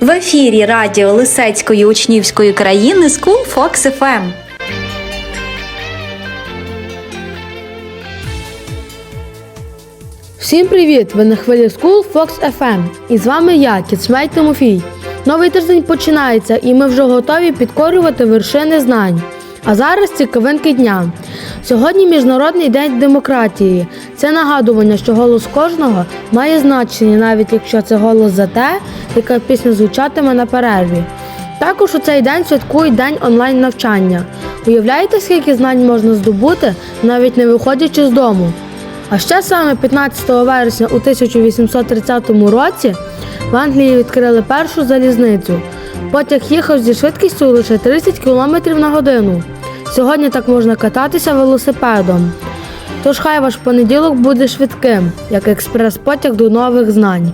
В ефірі радіо Лисецької учнівської країни School Fox FM. Всім привіт! Ви на хвилі School Fox FM. І з вами я, Кіцмей Тимофій. Новий тиждень починається, і ми вже готові підкорювати вершини знань. А зараз цікавинки дня. Сьогодні Міжнародний день демократії. Це нагадування, що голос кожного має значення, навіть якщо це голос за те, яка пісня звучатиме на перерві. Також у цей день святкують день онлайн навчання. Уявляєте, скільки знань можна здобути, навіть не виходячи з дому? А ще саме 15 вересня у 1830 році в Англії відкрили першу залізницю. Потяг їхав зі швидкістю лише 30 км на годину. Сьогодні так можна кататися велосипедом. Тож хай ваш понеділок буде швидким, як експрес-потяг до нових знань.